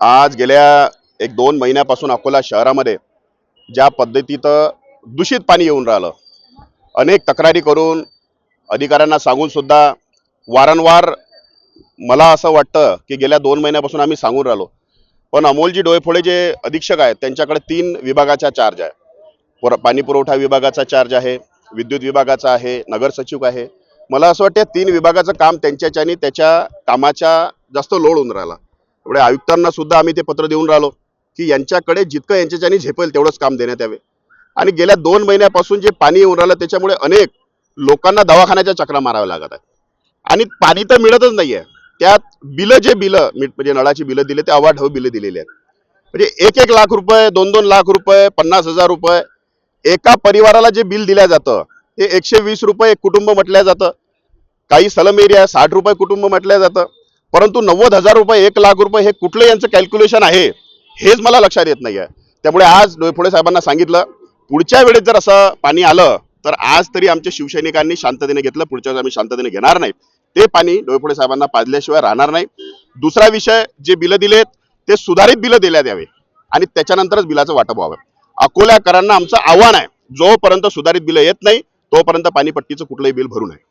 आज गेल्या एक दोन महिन्यापासून अकोला शहरामध्ये ज्या पद्धतीचं दूषित पाणी येऊन राहिलं अनेक तक्रारी करून अधिकाऱ्यांना सांगून सुद्धा वारंवार मला असं वाटतं की गेल्या दोन महिन्यापासून आम्ही सांगून राहिलो. पण अमोलजी डोळेफोळे जे अधीक्षक आहेत त्यांच्याकडे तीन विभागाचा चार्ज आहे. पुर पाणी पुरवठा विभागाचा चार्ज आहे विद्युत विभागाचा आहे नगर सचिव आहे. मला असं वाटतं तीन विभागाचं काम त्यांच्याच्याने त्याच्या कामाच्या जास्त लोड होऊन राहिला. एवढे आयुक्तांना सुद्धा आम्ही ते पत्र देऊन राहिलो की यांच्याकडे जितकं यांच्याच्यानी झेपेल तेवढंच काम देण्यात यावे. आणि गेल्या दोन महिन्यापासून जे पाणी येऊन राहिलं त्याच्यामुळे अनेक लोकांना दवाखान्याच्या चक्रा माराव्या लागत आहेत. आणि पाणी तर मिळतच नाहीये. त्यात बिलं जे बिलं मी- म्हणजे नळाची बिलं दिले ते अवाढव बिलं दिलेली आहेत. म्हणजे एक एक लाख रुपये दोन दोन लाख रुपये पन्नास हजार रुपये एका परिवाराला जे बिल दिल्या जातं ते एकशे वीस रुपये एक कुटुंब म्हटलं जातं. काही सलम एरिया साठ रुपये कुटुंब म्हटलं जातं. परंतु नव्वद हजार रुपये एक लाख रुपये हे कुठलं यांचं कॅल्क्युलेशन आहे हेच मला लक्षात येत नाही आहे त्यामुळे आज डोईफोडे साहेबांना सांगितलं पुढच्या वेळेस जर असं पाणी आलं तर आज तरी आमच्या शिवसैनिकांनी शांततेने घेतलं पुढच्या वेळेस आम्ही शांततेने घेणार नाही. ते पाणी डोईफोडे साहेबांना पाजल्याशिवाय राहणार नाही. दुसरा विषय जे बिलं दिलेत ते सुधारित बिलं दिल्यात यावे आणि त्याच्यानंतरच बिलाचं वाटप व्हावं. अकोल्याकरांना आमचं आव्हान आहे जोपर्यंत सुधारित बिलं येत नाही तोपर्यंत पाणीपट्टीचं कुठलंही बिल भरू नये.